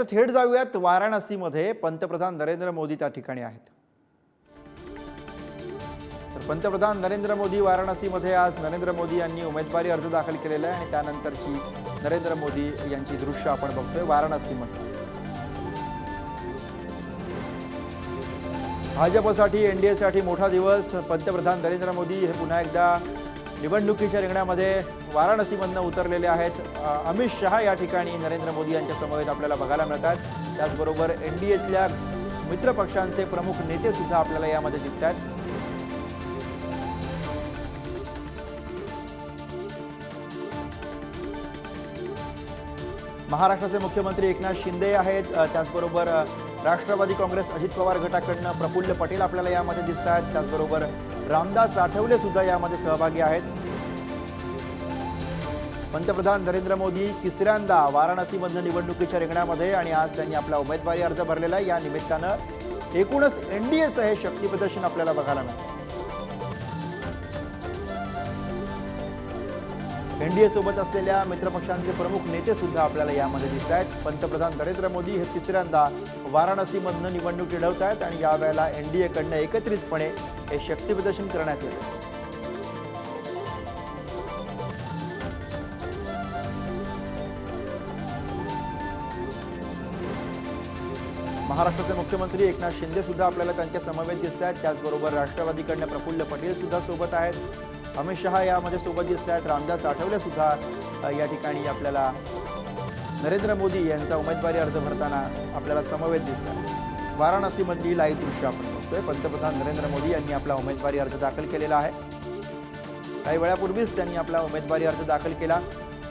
थेट जाऊयात वाराणसीमध्ये पंतप्रधान नरेंद्र मोदी त्या ठिकाणी आहेत. तर पंतप्रधान नरेंद्र मोदी वाराणसीमध्ये आज नरेंद्र मोदी यांनी उमेदवारी अर्ज दाखल केलेला आहे आणि त्यानंतरची नरेंद्र मोदी यांची दृश्य आपण बघतोय वाराणसीमध्ये. भाजपसाठी एनडीएसाठी मोठा दिवस. पंतप्रधान नरेंद्र मोदी हे पुन्हा एकदा निवडणुकीच्या रिंगणामध्ये वाराणसीमधनं उतरलेले आहेत अमित शहा या ठिकाणी नरेंद्र मोदी यांच्या समवेत आपल्याला बघायला मिळतात. त्याचबरोबर एन डी एतल्या मित्रपक्षांचे प्रमुख नेते सुद्धा आपल्याला यामध्ये दिसत आहेत. महाराष्ट्राचे मुख्यमंत्री एकनाथ शिंदे आहेत. त्याचबरोबर राष्ट्रवादी काँग्रेस अजित पवार गटाकडनं प्रफुल्ल पटेल आपल्याला यामध्ये दिसत आहेत. त्याचबरोबर रामदास आठवले सुद्धा यामध्ये सहभागी आहेत. पंतप्रधान नरेंद्र मोदी तिसऱ्यांदा वाराणसीमधल्या निवडणुकीच्या रिंगणामध्ये आणि आज त्यांनी आपला उमेदवारी अर्ज भरलेला या निमित्तानं एकूणच एनडीएचं हे शक्तीप्रदर्शन आपल्याला बघायला मिळतं. एनडीए सोबत असलेल्या मित्रपक्षांचे प्रमुख नेते सुद्धा आपल्याला यामध्ये दिसत आहेत. पंतप्रधान नरेंद्र मोदी हे तिसऱ्यांदा वाराणसीमधनं निवडणूक लढवत आहेत आणि यावेळेला एनडीएकडनं एकत्रितपणे हे शक्तीप्रदर्शन करण्यात येतं. महाराष्ट्राचे मुख्यमंत्री एकनाथ शिंदे सुद्धा आपल्याला त्यांच्या समवेत दिसत आहेत. त्याचबरोबर राष्ट्रवादीकडनं प्रफुल्ल पटेल सुद्धा सोबत आहेत. अमित शहा यामध्ये सोबत दिसत आहेत रामदास आठवले सुद्धा या ठिकाणी आपल्याला नरेंद्र मोदी यांचा उमेदवारी अर्ज भरताना आपल्याला समवेत दिसत आहे वाराणसीमधली लाईव्ह दृश्य आपण बघतोय. पंतप्रधान नरेंद्र मोदी यांनी आपला उमेदवारी अर्ज दाखल केलेला आहे. काही वेळापूर्वीच त्यांनी आपला उमेदवारी अर्ज दाखल केला.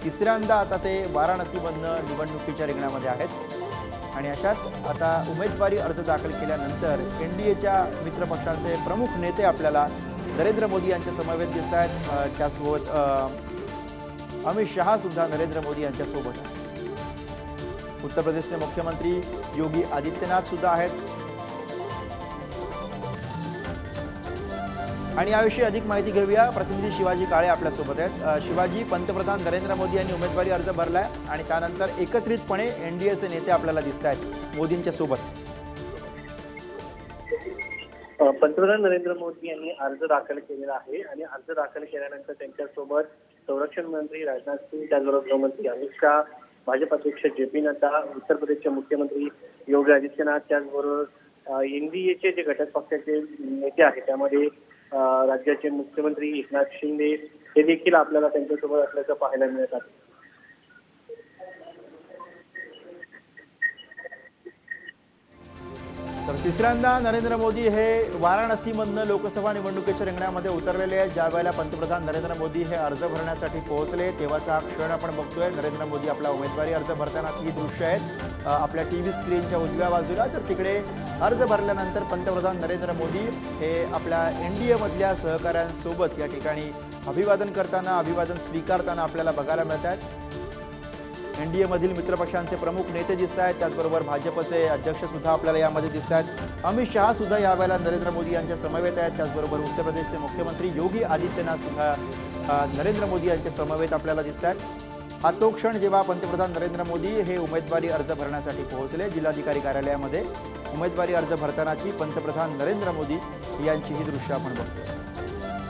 तिसऱ्यांदा आता ते वाराणसीमधनं निवडणुकीच्या रिंगणामध्ये आहेत. आणि अशात आता उमेदवारी अर्ज दाखल केल्यानंतर एन डी एच्या मित्रपक्षांचे प्रमुख नेते आपल्याला नरेंद्र मोदी यांच्या समवेत दिसत आहेत. त्यासोबत अमित शहा सुद्धा नरेंद्र मोदी यांच्यासोबत आहेत. उत्तर प्रदेशचे मुख्यमंत्री योगी आदित्यनाथ सुद्धा आहेत. आणि याविषयी अधिक माहिती घेऊया. प्रतिनिधी शिवाजी काळे आपल्यासोबत आहेत. शिवाजी पंतप्रधान नरेंद्र मोदी यांनी उमेदवारी अर्ज भरलाय आणि त्यानंतर एकत्रितपणे एनडीएचे नेते आपल्याला दिसत आहेत मोदींच्या सोबत. पंतप्रधान नरेंद्र मोदी यांनी अर्ज दाखल केलेला आहे आणि अर्ज दाखल केल्यानंतर त्यांच्यासोबत संरक्षण मंत्री राजनाथ सिंग त्याचबरोबर गृहमंत्री अमित शहा भाजप अध्यक्ष जे पी नड्डा उत्तर प्रदेशचे मुख्यमंत्री योगी आदित्यनाथ त्याचबरोबर एनडीएचे जे घटक पक्षाचे नेते आहेत त्यामध्ये राज्याचे मुख्यमंत्री एकनाथ शिंदे हे देखील आपल्याला त्यांच्यासोबत असल्याचं पाहायला मिळत आहे. तर तिसऱ्यांदा नरेंद्र मोदी हे वाराणसीमधनं लोकसभा निवडणुकीच्या रिंगणामध्ये उतरलेले आहेत. ज्या वेळेला पंतप्रधान नरेंद्र मोदी हे अर्ज भरण्यासाठी पोहोचले तेव्हाचा हा क्षण आपण बघतोय. नरेंद्र मोदी आपला उमेदवारी अर्ज भरतानाची ही दृश्य आहेत. आपल्या टी व्ही स्क्रीनच्या उजव्या बाजूला तर तिकडे अर्ज भरल्यानंतर पंतप्रधान नरेंद्र मोदी हे आपल्या एन डी एमधल्या सहकाऱ्यांसोबत या ठिकाणी अभिवादन करताना अभिवादन स्वीकारताना आपल्याला बघायला मिळत आहेत एन डी एमधील मित्रपक्षांचे प्रमुख नेते दिसत आहेत. त्याचबरोबर भाजपचे अध्यक्षसुद्धा आपल्याला यामध्ये दिसत आहेत. अमित शहा सुद्धा यावेळेला नरेंद्र मोदी यांच्या समवेत आहेत. त्याचबरोबर उत्तर प्रदेशचे मुख्यमंत्री योगी आदित्यनाथ सुद्धा नरेंद्र मोदी यांच्या समवेत आपल्याला दिसत आहेत. हा तो क्षण जेव्हा पंतप्रधान नरेंद्र मोदी हे उमेदवारी अर्ज भरण्यासाठी पोहोचले जिल्हाधिकारी कार्यालयामध्ये उमेदवारी अर्ज भरतानाची पंतप्रधान नरेंद्र मोदी यांची ही दृश्य आपण बघतो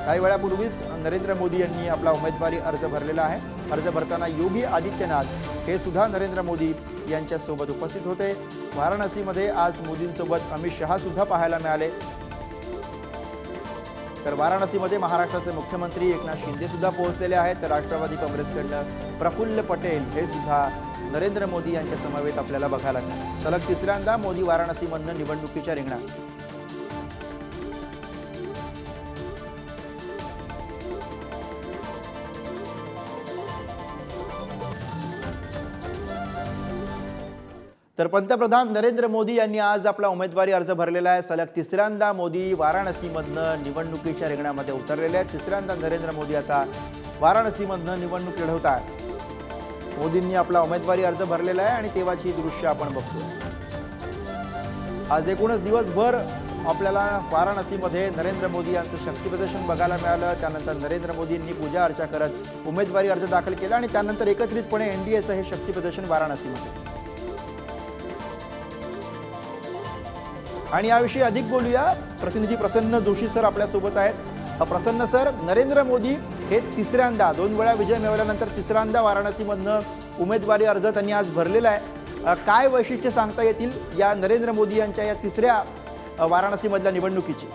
काही वेळापूर्वीच नरेंद्र मोदी यांनी आपला उमेदवारी अर्ज भरलेला आहे. अर्ज भरताना योगी आदित्यनाथ हे सुद्धा नरेंद्र मोदी यांच्यासोबत उपस्थित होते. वाराणसीमध्ये आज मोदींसोबत अमित शहा सुद्धा पाहायला मिळाले. तर वाराणसीमध्ये महाराष्ट्राचे मुख्यमंत्री एकनाथ शिंदे सुद्धा पोहोचलेले आहेत. तर राष्ट्रवादी काँग्रेसकडनं प्रफुल्ल पटेल हे सुद्धा नरेंद्र मोदी यांच्या समवेत आपल्याला बघायला मिळाले. सलग तिसऱ्यांदा मोदी वाराणसीमधनं निवडणुकीच्या रिंगणात. तर पंतप्रधान नरेंद्र मोदी यांनी आज आपला उमेदवारी अर्ज भरलेला आहे. सलग तिसऱ्यांदा मोदी वाराणसीमधनं निवडणुकीच्या रिंगणामध्ये उतरलेले आहेत. तिसऱ्यांदा नरेंद्र मोदी आता वाराणसीमधनं निवडणूक लढवत आहेत. मोदींनी आपला उमेदवारी अर्ज भरलेला आहे आणि तेव्हाची दृश्य आपण बघतो आज एकूणच दिवसभर आपल्याला वाराणसीमध्ये नरेंद्र मोदी यांचं शक्तीप्रदर्शन बघायला मिळालं. त्यानंतर नरेंद्र मोदींनी पूजा अर्चा करत उमेदवारी अर्ज दाखल केला आणि त्यानंतर एकत्रितपणे एनडीएचं हे शक्तीप्रदर्शन वाराणसीमध्ये. आणि याविषयी अधिक बोलूया. प्रतिनिधी प्रसन्न जोशी सर आपल्यासोबत आहेत. प्रसन्न सर नरेंद्र मोदी हे तिसऱ्यांदा दोन वेळा विजय मिळवल्यानंतर तिसऱ्यांदा वाराणसीमधनं उमेदवारी अर्ज त्यांनी आज भरलेला आहे. काय वैशिष्ट्य सांगता येतील या नरेंद्र मोदी यांच्या या तिसऱ्या वाराणसीमधल्या निवडणुकीची?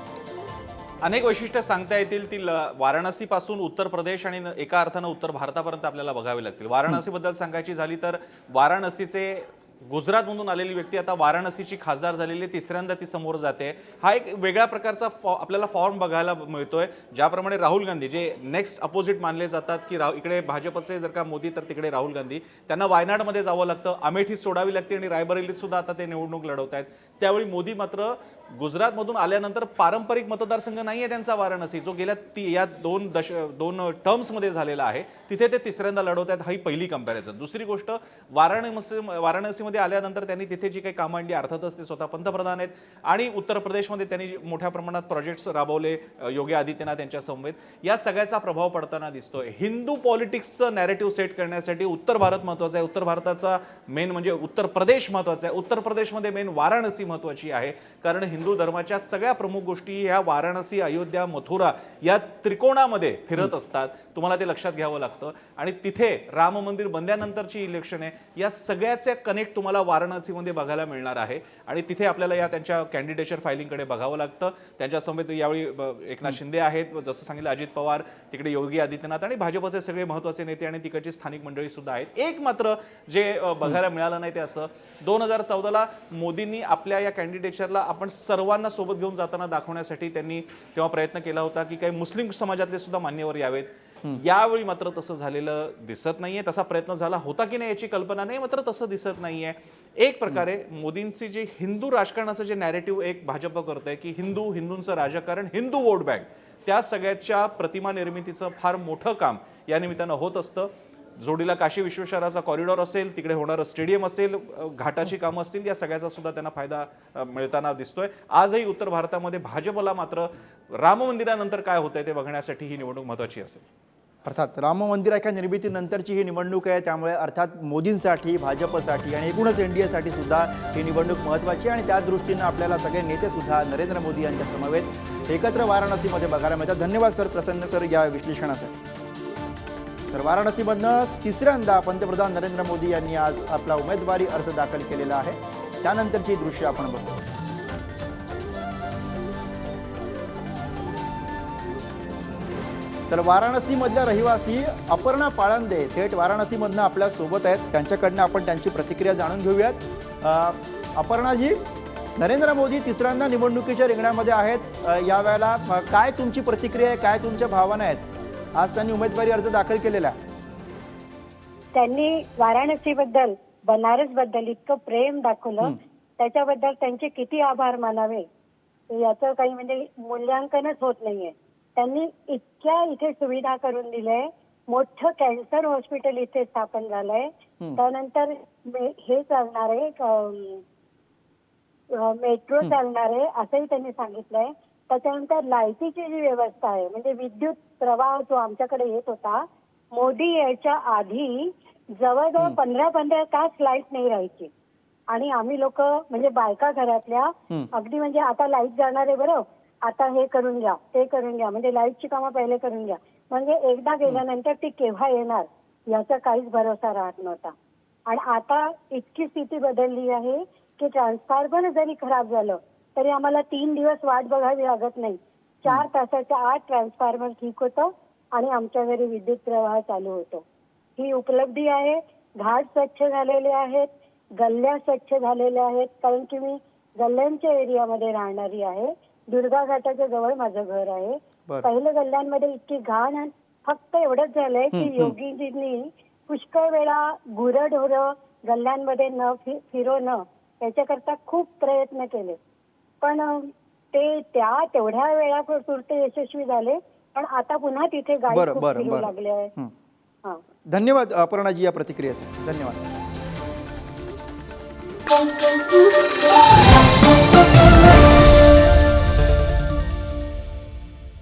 अनेक वैशिष्ट्य सांगता येतील ती ल- वाराणसीपासून उत्तर प्रदेश आणि एका अर्थानं उत्तर भारतापर्यंत आपल्याला बघावी लागतील. वाराणसीबद्दल सांगायची झाली तर वाराणसीचे गुजरातमधून आलेली व्यक्ती आता वाराणसीची खासदार झालेली तिसऱ्यांदा ती समोर जाते. हा एक वेगळ्या प्रकारचा फॉ आपल्याला फॉर्म बघायला मिळतोय ज्याप्रमाणे राहुल गांधी जे नेक्स्ट अपोजिट मानले जातात की राह इकडे भाजपचे जर का मोदी तर तिकडे राहुल गांधी. त्यांना वायनाडमध्ये जावं लागतं अमेठी सोडावी लागते आणि रायबरेलीत सुद्धा आता ते निवडणूक लढवत आहेत. त्यावेळी मोदी मात्र गुजरातमधून आल्यानंतर पारंपरिक मतदारसंघ नाही आहे त्यांचा वाराणसी जो गेल्या ती या दोन दश दोन टर्म्समध्ये झालेला आहे. तिथे ते तिसऱ्यांदा लढवत आहेत ही पहिली कंपॅरिझन दुसरी गोष्ट वाराणसी वाराणसीमध्ये आल्यानंतर त्यांनी तिथे जी काही कामं आणली अर्थातच ते स्वतः पंतप्रधान आहेत. आणि उत्तर प्रदेशमध्ये त्यांनी मोठ्या प्रमाणात प्रोजेक्ट्स राबवले योगी आदित्यनाथ यांच्या समवेत. या सगळ्याचा प्रभाव पडताना दिसतोय. हिंदू पॉलिटिक्सचं नॅरेटिव्ह सेट करण्यासाठी उत्तर भारत महत्त्वाचा आहे. उत्तर भारताचा मेन म्हणजे उत्तर प्रदेश महत्त्वाचा आहे. उत्तर प्रदेशमध्ये मेन वाराणसी महत्वाची आहे. कारण हिंदू धर्माच्या सगळ्या प्रमुख गोष्टी ह्या वाराणसी अयोध्या मथुरा या त्रिकोणामध्ये फिरत असतात. तुम्हाला ते लक्षात घ्यावं लागतं. आणि तिथे राम मंदिर बनल्यानंतरची इलेक्शन आहे. या सगळ्याचे कनेक्ट तुम्हाला वाराणसीमध्ये बघायला मिळणार आहे. आणि तिथे आपल्याला या त्यांच्या कॅन्डिडेचर फायलिंगकडे बघावं लागतं. त्यांच्या समेत यावेळी एकनाथ शिंदे आहेत. जसं सांगितलं अजित पवार तिकडे योगी आदित्यनाथ आणि भाजपचे सगळे महत्त्वाचे नेते आणि तिकडची स्थानिक मंडळी सुद्धा आहेत. एक मात्र जे बघायला मिळालं नाही ते असं. दोन हजार चौदाला मोदींनी आपल्या या कॅन्डिडेचरला आपण सर्वांना सोबत घेऊन जाताना दाखवण्यासाठी त्यांनी तेव्हा प्रयत्न केला होता की काही मुस्लिम समाजातले सुद्धा मान्यवर यावेत. यावेळी मात्र तसं झालेलं दिसत नाहीये. तसा प्रयत्न झाला होता की नाही याची कल्पना नाही मात्र तसं दिसत नाहीये. एक प्रकारे मोदींची जी हिंदू राजकारणाचं जे नॅरेटिव्ह एक भाजप करत आहे की हिंदू हिंदूंचं राजकारण हिंदू वोट बँक त्या सगळ्याच्या प्रतिमा निर्मितीचं फार मोठं काम या निमित्तानं होत असतं. जोडीला काशी विश्वेश्वराचा कॉरिडॉर असेल तिकडे होणारं स्टेडियम असेल घाटाची कामं असतील या सगळ्याचा सुद्धा त्यांना फायदा मिळताना दिसतोय. आजही उत्तर भारतामध्ये भाजपला मात्र राम मंदिरानंतर काय होतंय ते बघण्यासाठी ही निवडणूक महत्वाची असेल. अर्थात राम मंदिराच्या निर्मितीनंतरची ही निवडणूक आहे. त्यामुळे अर्थात मोदींसाठी भाजपसाठी आणि एकूणच एन डी एसाठी सुद्धा ही निवडणूक महत्त्वाची आणि त्या दृष्टीनं आपल्याला सगळे नेते सुद्धा नरेंद्र मोदी यांच्या समवेत एकत्र वाराणसीमध्ये बघायला मिळतात. धन्यवाद सर प्रसन्न सर या विश्लेषणासाठी. तर वाराणसीमधनं तिसऱ्यांदा पंतप्रधान नरेंद्र मोदी यांनी आज आपला उमेदवारी अर्ज दाखल केलेला आहे. त्यानंतरची दृश्य आपण बघतो तर वाराणसीमधल्या रहिवासी अपर्णा पाळंदे थेट वाराणसीमधनं आपल्यासोबत आहेत. त्यांच्याकडनं आपण त्यांची प्रतिक्रिया जाणून घेऊयात. अपर्णाजी नरेंद्र मोदी तिसऱ्यांदा निवडणुकीच्या रिंगणामध्ये आहेत. यावेळेला काय तुमची प्रतिक्रिया आहे? काय तुमच्या भावना आहेत? आज त्यांनी उमेदवारी अर्ज दाखल केलेला त्यांनी वाराणसी बद्दल बनारसबद्दल इतकं प्रेम दाखवलं. त्याच्याबद्दल त्यांचे किती आभार मानावे? याचं काही म्हणजे मूल्यांकनच होत नाहीये. त्यांनी इतक्या इथे सुविधा करून दिलंय. मोठं कॅन्सर हॉस्पिटल इथे स्थापन झालंय. त्यानंतर मे- हे चालणार आहे मेट्रो चालणार आहे असंही त्यांनी सांगितलंय. त्याच्यानंतर लाईटीची जी व्यवस्था आहे म्हणजे विद्युत प्रवाह जो आमच्याकडे येत होता मोदी यायच्या आधी जवळजवळ पंधरा पंधरा तास लाइट नाही राहायची. आणि आम्ही लोक म्हणजे बायका घरातल्या अगदी म्हणजे आता लाइट जाणार आहे बरं. आता हे करून घ्या ते करून घ्या म्हणजे लाईटची कामं पहिले करून घ्या. म्हणजे एकदा गेल्यानंतर ती केव्हा येणार याचा काहीच भरोसा राहत नव्हता. आणि आता इतकी स्थिती बदलली आहे की ट्रान्सफॉर्मर जरी खराब झालं तरी आम्हाला तीन दिवस वाट बघावी लागत नाही. चार तासाच्या आत ट्रान्सफॉर्मर ठीक होतं आणि आमच्या घरी विद्युत प्रवाह चालू होतो. ही उपलब्धी आहे घाट स्वच्छ झालेले आहेत गल्ल्या स्वच्छ झालेल्या आहेत कारण की मी गल्ल्यांच्या एरियामध्ये राहणारी आहे. दुर्गा घाटाच्या जवळ माझं घर आहे. पहिल्या गल्ल्यांमध्ये इतकी घाण आणि फक्त एवढंच झालंय की योगीजींनी पुष्कळ वेळा गुरढोर गल्ल्यांमध्ये न फि- फिरवणं याच्याकरता खूप प्रयत्न केले. पण ते त्या तेवढ्या वेळा पुरते यशस्वी झाले. पण आता पुन्हा तिथे गाडी फिरू. लागले आहे धन्यवाद अपर्णाजी या प्रतिक्रियेसाठी. धन्यवाद.